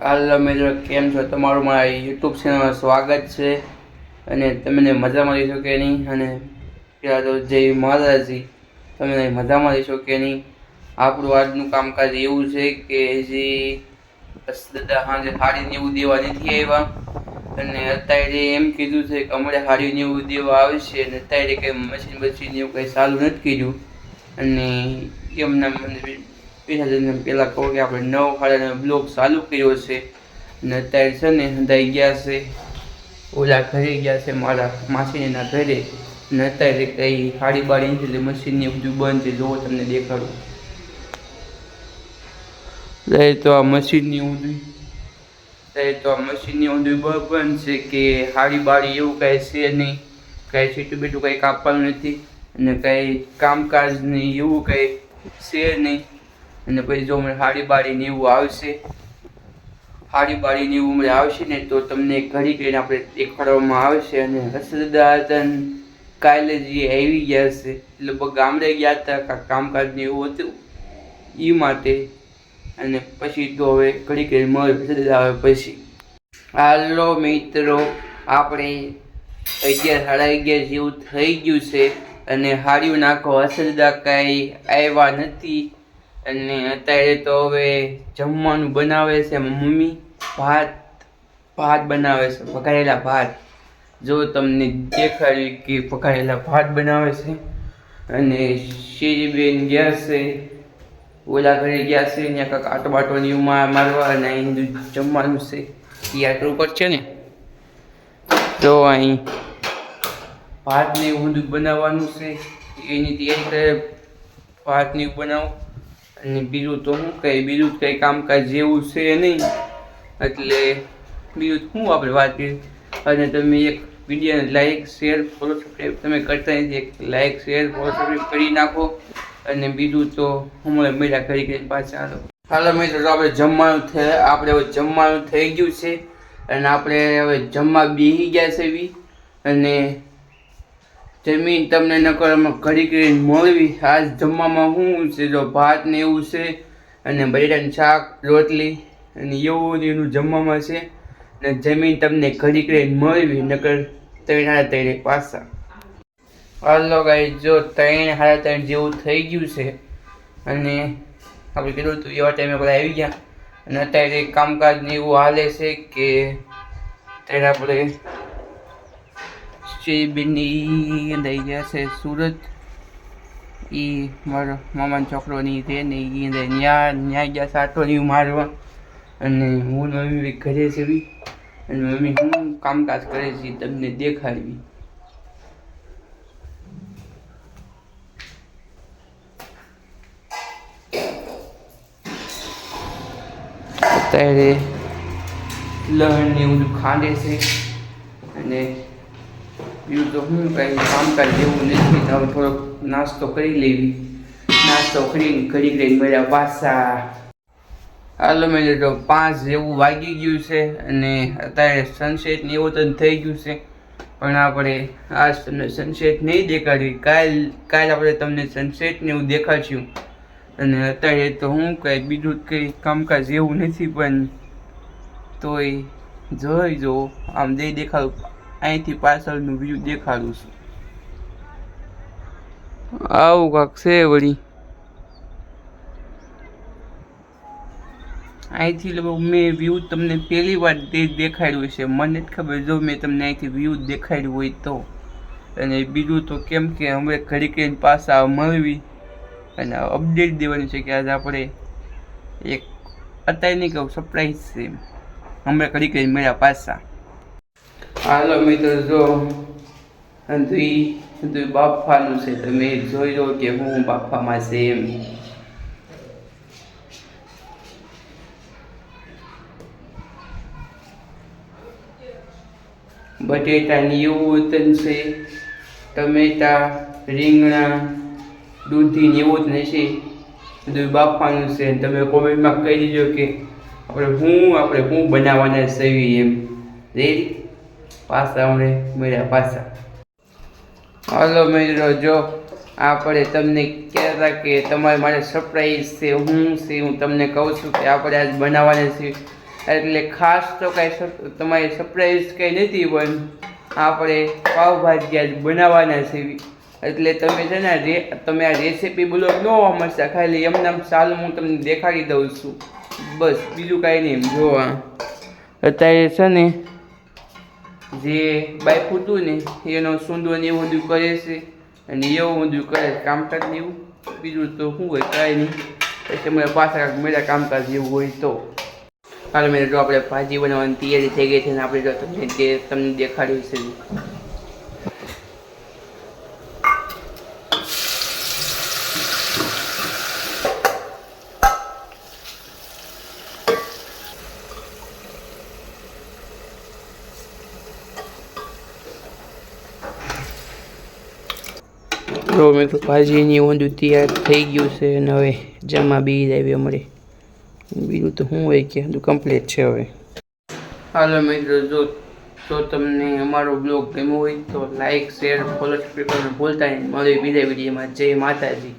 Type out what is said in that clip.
હાલો મિત્રો કેમ છો? તમારું મારા યુટ્યુબ ચેનલમાં સ્વાગત છે અને તમને મજામાં રહીશો કે નહીં? અને પેલા તો જય મહારાજી તમને મજામાં રહીશો કે નહીં? આપણું આજનું કામકાજ એવું છે કે બસ દાદા સાંજે સાડી નેવું દેવા નથી આવ્યા. અને અત્યારે એમ કીધું છે કે અમારે સાડી નેવું દેવા આવશે અને અત્યારે કંઈ મશીન બશીન એવું કંઈ સારું નથી કર્યું. અને એમના મને જઈને પહેલાં કહું કે આપણે નવ ખાડાનો બ્લોક ચાલુ કર્યો છે અને અત્યારે છે ને હંધાઈ ગયા છે. ઓલા ઘરે ગયા છે મારા માસીના ઘરે અને અત્યારે કંઈ ખાડી બાળી એટલે મશીનને બધું બંધ છે, જોવો તમને દેખાડું. અત્યારે તો આ મશીનની ઊંધું અત્યારે તો આ મશીનની ઊંધું બંધ છે કે હાડી બાળી એવું કાંઈ છે નહીં. કાંઈ સીટું બીટું કંઈ કાપવાનું નથી અને કાંઈ કામકાજ નહીં એવું કાંઈ છે નહીં. અને પછી જો મને હાડી બાળી ને એવું આવશે, હાડી બાળી ને એવું મને આવશે ને તો તમને ઘડી કરીને આપણે દેખાડવામાં આવશે અને હસદાદન કાલે જે આવી ગયા છે લગભગ ગામડે ગયા હતા કામકાજ ને એવું હતું એ માટે. અને પછી તો હવે ઘડી કરીને મળે આવે પછી. હાલો મિત્રો, આપણે અગિયાર સાડા અગિયાર જેવું થઈ ગયું છે અને હાડિયું નાખો. હસદાદા કાંઈ આવ્યા નથી. અને અત્યારે તો હવે જમવાનું બનાવે છે મમ્મી. ભાત ભાત બનાવે છે, વઘારેલા ભાત. જો તમને દેખાડ્યું કે પકાયેલા ભાત બનાવે છે. અને શિરીબેન ગયા છે, ઓલા ઘરે ગયા છે, ત્યાં કાંક આટો બાટો ને મા- મારવા અને અહીં જમવાનું છે. એ આટલું ઉપર છે ને? તો અહીં ભાતને ઊંધું બનાવવાનું છે. એની તૈયારી કરે ભાત ને એવું બનાવું. અને બીજું તો શું કંઈ, બીજું કંઈ કામકાજ જેવું છે નહીં. એટલે બીજું શું આપણે વાત કરીએ? અને તમે એક વિડીયોને લાઈક શેર ફોલો સબસ્ક્રાઈબ તમે કરતા નથી, એક લાઈક શેર ફોલો સબસ્ક્રાઈબ કરી નાખો. અને બીજું તો હું મને મેળા કરી કરીને પાછા હાલો મિત્રો, તો આપણે જમવાનું થઈ આપણે હવે જમવાનું થઈ ગયું છે. અને આપણે હવે જમવા બેસી ગયા છે બી. અને જમીન તમને નકરમાં ઘડી કરીને મળવી. આજ જમવામાં શું છે, જો ભાત ને એવું છે અને બટેટાનું શાક, રોટલી અને એવું ને એનું જમવામાં છે. અને જમીન તમને ઘડી કરીને મળવી, નકર ત્રણ હારા ત્રણ પાછા. હાલો ગાઈ જો ત્રણ હારા ત્રણ જેવું થઈ ગયું છે અને આપણે કીધું હતું એવા ટાઈમે બધા આવી ગયા. અને અત્યારે કામકાજ ને એવું હાલે છે કે ત્યારે આપણે શ્રીબેનની અંદર ગયા છે સુરત. એ મારો મામાનો છોકરો ની તે ને એ ન્યા ન્યા ગયા સાટો ને મારવા. અને હું મમ્મી ઘરે છે બી. અને મમ્મી હું કામકાજ કરે છે તમને દેખાડવી. અત્યારે લહણ ને એવું ખાંડે છે. અને બીજું તો હું કાંઈ કામકાજ જેવું નથી. તો થોડોક નાસ્તો કરી લેવી નાસ્તો કરીને ઘડી ઘડી મળ્યા પાછા. હાલો મેં તો પાંચ જેવું વાગી ગયું છે અને અત્યારે સનસેટ ને એવું તો થઈ ગયું છે. પણ આપણે આજ તમને સનસેટ નહીં દેખાડવી કાલ કાલ આપણે તમને સનસેટ ને એવું દેખાડશું અને અત્યારે તો હું કાંઈ બીજું કંઈ કામકાજ એવું નથી, પણ તોય જોઈ જો, આમ દઈ દેખાડું. અહીંથી પાછળનું વ્યૂ દેખાડું છું. આવું કાંક છે વળી. અહીંથી મેં વ્યૂ તમને પહેલી વાર તે દેખાડ્યું છે મને જ ખબર જો મેં તમને અહીંથી વ્યૂ દેખાડ્યું હોય તો. અને બીજું તો કેમ કે અમે ઘડી કરીને પાછા મળવી અને અપડેટ દેવાની છે કે આજે આપણે એક અત્યારે નહીં કહું સરપ્રાઈઝ છે હમણાં ઘડી કરીને મળ્યા પાછા. હાલો મિત્રો, જો અંધુઈ અંધુઈ બાફાનું છે. તમે જોઈ લો કે હું બાફામાં છે એમ. બટેટાની એવું વતન છે. ટમેટા, રીંગણા, દૂધીને એવું જ નહીં છે. બધું બાફવાનું છે. તમે કોમેન્ટમાં કહી દીજો કે આપણે હું આપણે હું બનાવવાના સેવી એમ. રેડી પાછા અમને મળ્યા પાછા હલો મિત્રો, જો આપણે તમને કહેતા કે તમારે મારે સરપ્રાઈઝ છે, હું છે, હું તમને કહું છું કે આપણે આજ બનાવવાના છે એટલે ખાસ તો કાંઈ તમારી સરપ્રાઈઝ કંઈ નથી, પણ આપણે પાવભાજી આજ બનાવવાના છીએ. એટલે તમે છે ને રે, તમે આ રેસીપી બ્લોગ ન મળશે, ખાલી એમને ચાલુ હું તમને દેખાડી દઉં છું. બસ, બીજું કાંઈ નહીં જોવા અત્યારે છે ને જે બાઈકું હતું ને, એનો સૂંદો ને એવું બધું કરે છે. અને એવું બધું કરે છે, કામકાજ ને એવું. બીજું તો શું હોય, કાંઈ નહીં. પછી મને પાછા મેળા કામકાજ જેવું હોય તો. હાલ મેં જો આપણે ભાજી બનાવવાની તૈયારી થઈ ગઈ છે ને આપણે જો તમને તમને દેખાડ્યું છે. તો મેં ભાજીની ઊંધું તૈયાર થઈ ગયું છે અને હવે જમવા બી આવી અમારે. બીજું તો શું હોય કે બધું કમ્પ્લીટ છે હવે. હાલો મિત્રો, જો તો તમને અમારો બ્લોગ ગમ્યો હોય તો લાઇક શેર ફોલો સબસ્ક્રાઈબ ભૂલતા નહીં. મળે બીજા વિડીયોમાં. જય માતાજી.